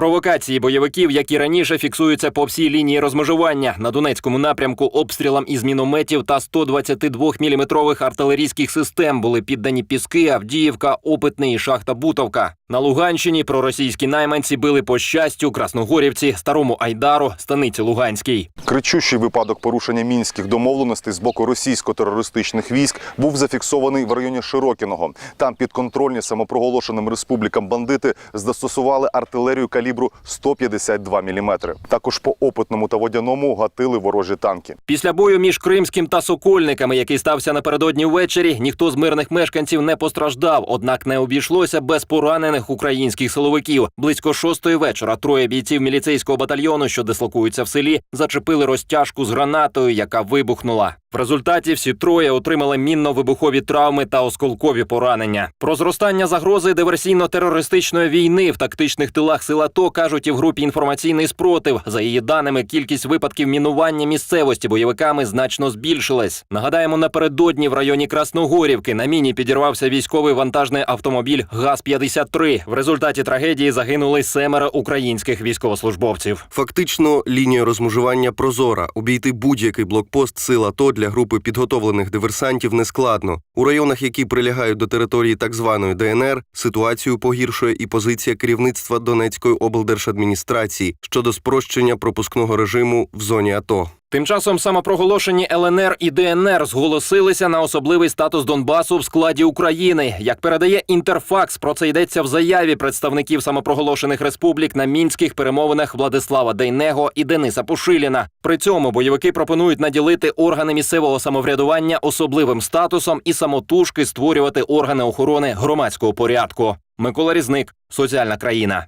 Провокації бойовиків, які раніше фіксуються по всій лінії розмежування на Донецькому напрямку обстрілам із мінометів та 122-мм артилерійських систем були піддані Піски, Авдіївка, Опитний і Шахта Бутовка. На Луганщині проросійські найманці били по щастю, Красногорівці, Старому Айдару, Станиці Луганській. Кричущий випадок порушення мінських домовленостей з боку російсько-терористичних військ був зафіксований в районі Широкіного. Там підконтрольні самопроголошеним республікам бандити застосували артилерію калібру 152 мм. Також по опитному та водяному гатили ворожі танки. Після бою між Кримським та Сокольниками, який стався напередодні ввечері, ніхто з мирних мешканців не постраждав. Однак не обійшлося без поранених українських силовиків. Близько шостої вечора троє бійців міліцейського батальйону, що дислокуються в селі, зачепили розтяжку з гранатою, яка вибухнула. В результаті всі троє отримали мінно-вибухові травми та осколкові поранення. Про зростання загрози диверсійно-терористичної війни в тактичних тилах сил АТО кажуть і в групі інформаційний спротив. За її даними, кількість випадків мінування місцевості бойовиками значно збільшилась. Нагадаємо, напередодні в районі Красногорівки на міні підірвався військовий вантажний автомобіль ГАЗ-53. В результаті трагедії загинули семеро українських військовослужбовців. Фактично, лінія розмежування прозора. Обійти будь-який блокпост сил АТО для групи підготовлених диверсантів нескладно. У районах, які прилягають до території так званої ДНР, ситуацію погіршує і позиція керівництва Донецької облдержадміністрації щодо спрощення пропускного режиму в зоні АТО. Тим часом самопроголошені ЛНР і ДНР зголосилися на особливий статус Донбасу в складі України. Як передає Інтерфакс, про це йдеться в заяві представників самопроголошених республік на мінських перемовинах Владислава Дейнего і Дениса Пушиліна. При цьому бойовики пропонують наділити органи місцевого самоврядування особливим статусом і самотужки створювати органи охорони громадського порядку. Микола Різник, соціальна країна.